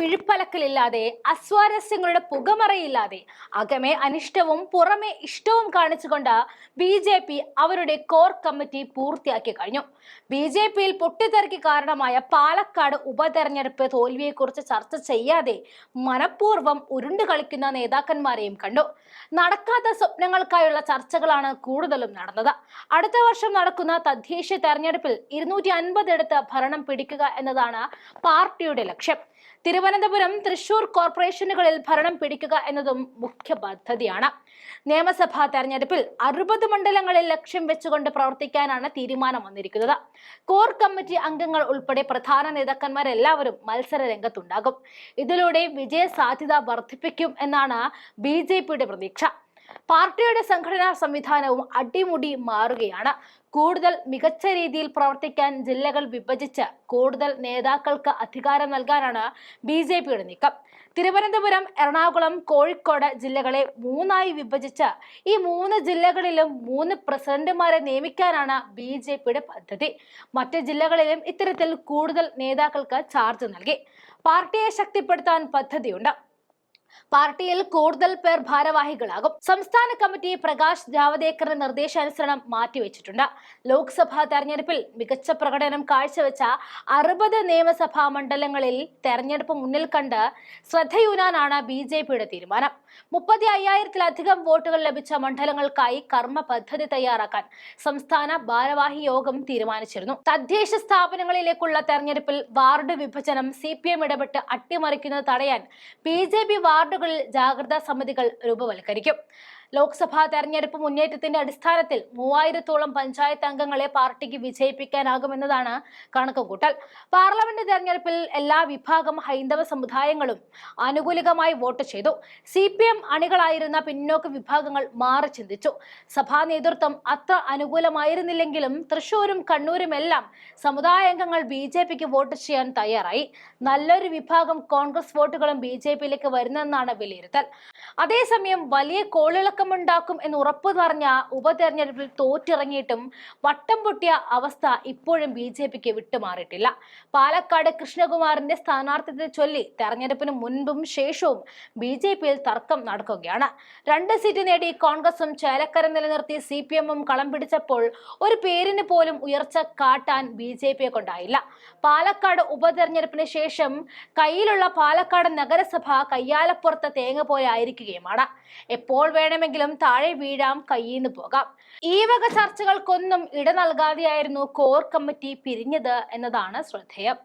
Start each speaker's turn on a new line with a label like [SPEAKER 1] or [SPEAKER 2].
[SPEAKER 1] വിഴുപ്പലക്കലില്ലാതെ അസ്വാരസ്യങ്ങളുടെ പുകമറയില്ലാതെ അകമേ അനിഷ്ടവും പുറമേ ഇഷ്ടവും കാണിച്ചുകൊണ്ട് ബി ജെ പി അവരുടെ കോർ കമ്മിറ്റി പൂർത്തിയാക്കി കഴിഞ്ഞു. ബി ജെ പിയിൽ പൊട്ടിത്തെറിക്ക് കാരണമായ പാലക്കാട് ഉപതെരഞ്ഞെടുപ്പ് തോൽവിയെക്കുറിച്ച് ചർച്ച ചെയ്യാതെ മനഃപൂർവം ഉരുണ്ടു കളിക്കുന്ന നേതാക്കന്മാരെയും കണ്ടു. നടക്കാത്ത സ്വപ്നങ്ങൾക്കായുള്ള ചർച്ചകളാണ് കൂടുതലും നടന്നത്. അടുത്ത വർഷം നടക്കുന്ന തദ്ദേശ തെരഞ്ഞെടുപ്പിൽ ഇരുന്നൂറ്റി അൻപതെടുത്ത് ഭരണം പിടിക്കുക എന്നതാണ് പാർട്ടിയുടെ ലക്ഷ്യം. തിരുവനന്തപുരം തൃശൂർ കോർപ്പറേഷനുകളിൽ ഭരണം പിടിക്കുക എന്നതും മുഖ്യ പദ്ധതിയാണ്. നിയമസഭാ തെരഞ്ഞെടുപ്പിൽ അറുപത് മണ്ഡലങ്ങളിൽ ലക്ഷ്യം വെച്ചുകൊണ്ട് പ്രവർത്തിക്കാനാണ് തീരുമാനം വന്നിരിക്കുന്നത്. കോർ കമ്മിറ്റി അംഗങ്ങൾ ഉൾപ്പെടെ പ്രധാന നേതാക്കന്മാരെല്ലാവരും മത്സര രംഗത്തുണ്ടാകും. ഇതിലൂടെ വിജയ സാധ്യത വർദ്ധിപ്പിക്കും എന്നാണ് ബി പ്രതീക്ഷ. പാർട്ടിയുടെ സംഘടനാ സംവിധാനവും അടിമുടി മാറുകയാണ്. കൂടുതൽ മികച്ച രീതിയിൽ പ്രവർത്തിക്കാൻ ജില്ലകൾ വിഭജിച്ച് കൂടുതൽ നേതാക്കൾക്ക് അധികാരം നൽകാനാണ് ബി ജെ പിയുടെ നീക്കം. തിരുവനന്തപുരം എറണാകുളം കോഴിക്കോട് ജില്ലകളെ മൂന്നായി വിഭജിച്ച് ഈ മൂന്ന് ജില്ലകളിലും മൂന്ന് പ്രസിഡന്റുമാരെ നിയമിക്കാനാണ് ബി ജെ പിയുടെ പദ്ധതി. മറ്റ് ജില്ലകളിലും ഇത്തരത്തിൽ കൂടുതൽ നേതാക്കൾക്ക് ചാർജ് നൽകി. പാർട്ടിയെ ശക്തിപ്പെടുത്താൻ പദ്ധതിയുണ്ട്. പാർട്ടിയിൽ കൂടുതൽ പേർ ഭാരവാഹികളാകും. സംസ്ഥാന കമ്മിറ്റി പ്രകാശ് ജാവദേക്കറിന്റെ നിർദ്ദേശാനുസരണം മാറ്റിവെച്ചിട്ടുണ്ട്. ലോക്സഭാ തെരഞ്ഞെടുപ്പിൽ മികച്ച പ്രകടനം കാഴ്ചവെച്ച അറുപത് നിയമസഭാ മണ്ഡലങ്ങളിൽ തെരഞ്ഞെടുപ്പ് മുന്നിൽ കണ്ട് ശ്രദ്ധയൂനാനാണ് ബി ജെ പിയുടെ തീരുമാനം. മുപ്പത്തി അയ്യായിരത്തിലധികം വോട്ടുകൾ ലഭിച്ച മണ്ഡലങ്ങൾക്കായി കർമ്മ പദ്ധതി തയ്യാറാക്കാൻ സംസ്ഥാന ഭാരവാഹി യോഗം തീരുമാനിച്ചിരുന്നു. തദ്ദേശ സ്ഥാപനങ്ങളിലേക്കുള്ള തെരഞ്ഞെടുപ്പിൽ വാർഡ് വിഭജനം സി പി എം ഇടപെട്ട് അട്ടിമറിക്കുന്നത് തടയാൻ ബി ജെ പി വാർഡുകളിൽ ജാഗ്രതാ സമിതികൾ രൂപവൽക്കരിക്കും. ലോക്സഭാ തെരഞ്ഞെടുപ്പ് മുന്നേറ്റത്തിന്റെ അടിസ്ഥാനത്തിൽ മൂവായിരത്തോളം പഞ്ചായത്ത് അംഗങ്ങളെ പാർട്ടിക്ക് വിജയിപ്പിക്കാനാകുമെന്നതാണ് കണക്കുകൂട്ടൽ. പാർലമെന്റ് തെരഞ്ഞെടുപ്പിൽ എല്ലാ വിഭാഗം ഹൈന്ദവ സമുദായങ്ങളും അനുകൂലികമായി വോട്ട് ചെയ്തു. സി അണികളായിരുന്ന പിന്നോക്ക വിഭാഗങ്ങൾ മാറി ചിന്തിച്ചു. സഭാ നേതൃത്വം അത്ര അനുകൂലമായിരുന്നില്ലെങ്കിലും തൃശൂരും കണ്ണൂരുമെല്ലാം സമുദായാംഗങ്ങൾ ബി വോട്ട് ചെയ്യാൻ തയ്യാറായി. നല്ലൊരു വിഭാഗം കോൺഗ്രസ് വോട്ടുകളും ബി ജെ പിയിലേക്ക് വരുന്നെന്നാണ് വിലയിരുത്തൽ. അതേസമയം വലിയ കോളിളക്കമുണ്ടാക്കും എന്ന് ഉറപ്പു പറഞ്ഞ ഉപതെരഞ്ഞെടുപ്പിൽ തോറ്റിറങ്ങിയിട്ടും വട്ടം പൊട്ടിയ അവസ്ഥ ഇപ്പോഴും ബി ജെ പിക്ക് വിട്ടുമാറിയിട്ടില്ല. പാലക്കാട് കൃഷ്ണകുമാറിന്റെ സ്ഥാനാർത്ഥിത്വത്തെ ചൊല്ലി തെരഞ്ഞെടുപ്പിന് മുൻപും ശേഷവും ബി ജെ പിയിൽ തർക്കം നടക്കുകയാണ്. രണ്ട് സീറ്റ് നേടി കോൺഗ്രസും ചേലക്കര നിലനിർത്തി സി പി എമ്മും കളം പിടിച്ചപ്പോൾ ഒരു പേരിന് പോലും ഉയർച്ച കാട്ടാൻ ബി ജെ പിയെ കൊണ്ടായില്ല. പാലക്കാട് ഉപതെരഞ്ഞെടുപ്പിന് ശേഷം കയ്യിലുള്ള പാലക്കാട് നഗരസഭ കയ്യാലപ്പുറത്തെ തേങ്ങ പോലെ ആയിരിക്കുകയുമാണ്. എപ്പോൾ വേണമെങ്കിലും താഴെ വീഴാം കയ്യിന്ന് പോകാം. ഈ വക ചർച്ചകൾക്കൊന്നും ഇട നൽകാതെയായിരുന്നു കോർ കമ്മിറ്റി പിരിഞ്ഞത് എന്നതാണ് ശ്രദ്ധേയം.